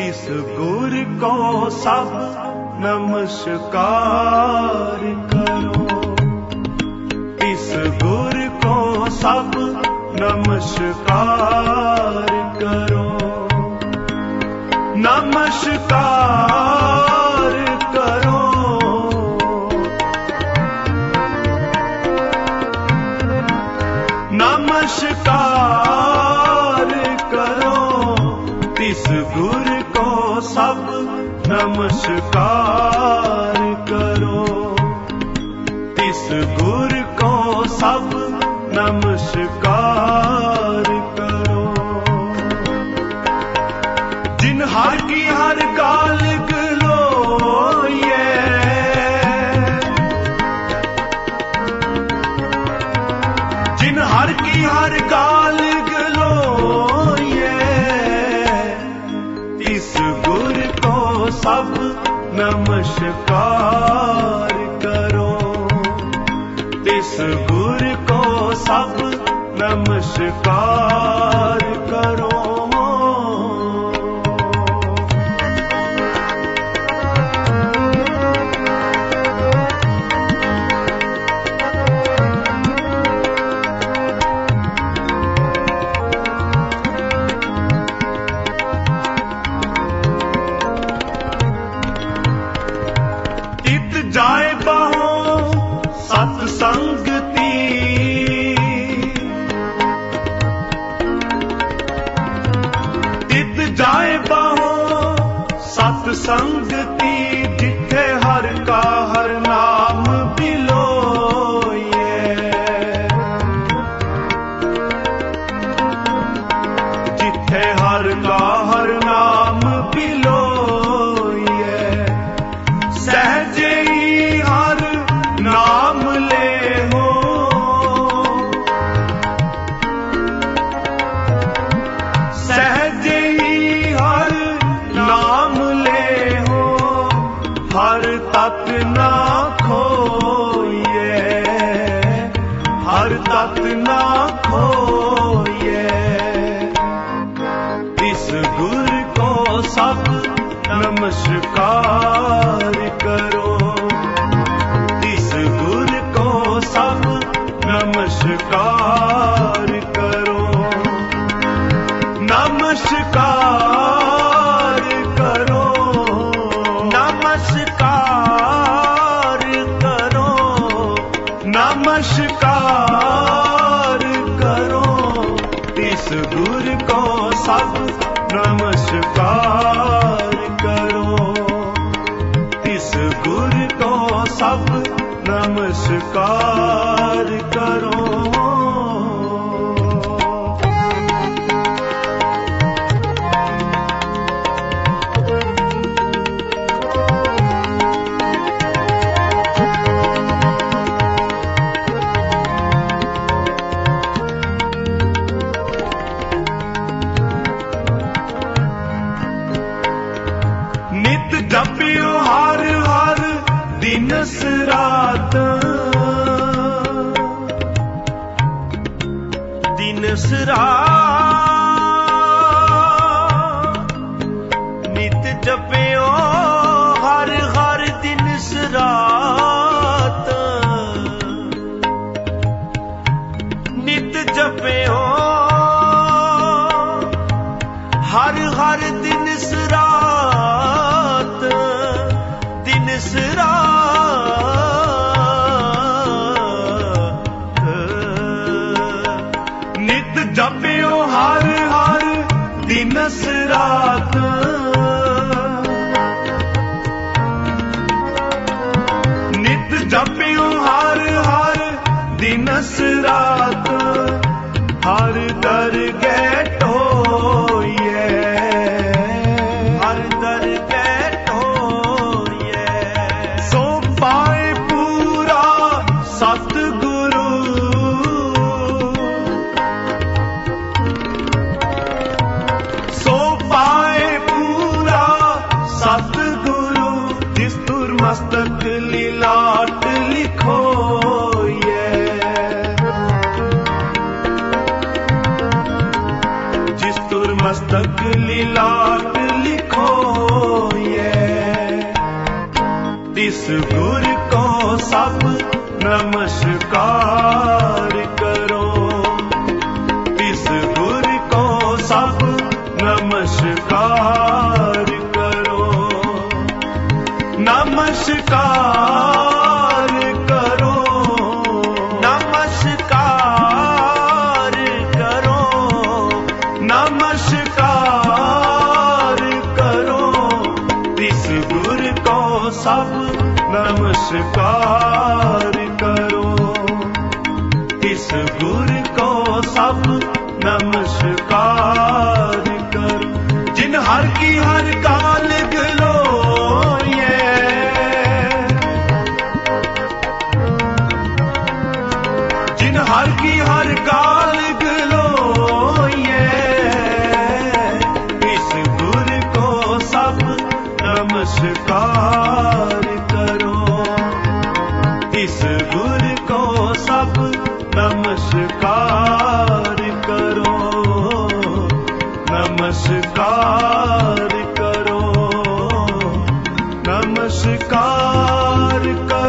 ਤਿਸ ਗੁਰ ਕੋ ਸਭ ਨਮਸਕਾਰ ਕਰੋ। ਤਿਸ ਗੁਰ ਕੋ ਸਭ ਨਮਸਕਾਰ ਕਰੋ। ਨਮਸਕਾਰ ਕਰੋ। ਨਮਸਕਾਰ ਨਮਸਕਾਰ ਕਰੋ। ਤਿਸ ਗੁਰ ਕੋ ਸਭ ਨਮਸਕਾਰ ਕਰੋ। ਜਿਨ ਹਰ ਕੀ ਹਰ ਗਾਲ ਗੁਰ ਕੋ ਸਭ ਨਮਸਕਾਰ ਕਰੋ। ਤਿਸ ਗੁਰ ਕੋ ਸਭ ਨਮਸਕਾਰ ਕਰੋ। ਤਿਤ ਜਾਏ ਬਾਹੋ ਸਤ ਸੰਗਤੀ ਤਤ ਨਾ ਖੋਈਏ, ਹਰ ਤਤ ਨਾ ਖੋਈਏ। ਇਸ ਗੁਰ ਕੋ ਸਭ ਨਮਸਕਾਰ ਕਰੋ। ਇਸ ਗੁਰ ਕੋ ਸਭ ਨਮਸਕਾਰ ਨਮਸਕਾਰ ਕਰੋ ਇਸ ਗੁਰ ਕੋ ਸਭ ਨਮਸਕਾਰ ਕਰੋ ਇਸ ਗੁਰ ਕੋ ਸਭ ਨਮਸਕਾਰ ਕਰੋ ਦਿਨਸ ਰਾਤ ਨਿਤ ਜਪਿਓ ਹਰ ਹਰ ਦਿਨਸ ਰਾਤ ਨਿਤ ਜਪਿਓ ਹਰ ਹਰ ਦਿਨ ਸਰਾਤ। ਦਿਨ ਸਰਾਤ ਅਗਲੀ ਲਾਟ ਲਿਖੋਏ ਤਿਸ ਗੁਰ ਕੋ ਸਭ ਨਮਸਕਾਰ ਕਰੋ ਤਿਸ ਗੁਰ ਕੋ ਸਭ ਨਮਸਕਾਰ ਕਰੋ ਨਮਸਕਾਰ ਸਭ ਨਮਸਕਾਰ ਕਰੋ। ਤਿਸ ਗੁਰ ਕੋ ਸਭ ਨਮਸਕਾਰ ਕਰ। ਜਿਨ ਹਰ ਕੀ ਹਰ ਕਾਲ ਗਲੋਏ ਜਿਨ ਹਰ ਕੀ ਹਰ ਕਾਲ ਜਿਸ ਗੁਰ ਕੋ ਸਭ ਨਮਸਕਾਰ ਕਰੋ। ਨਮਸਕਾਰ ਕਰੋ। ਨਮਸਕਾਰ ਕਰੋ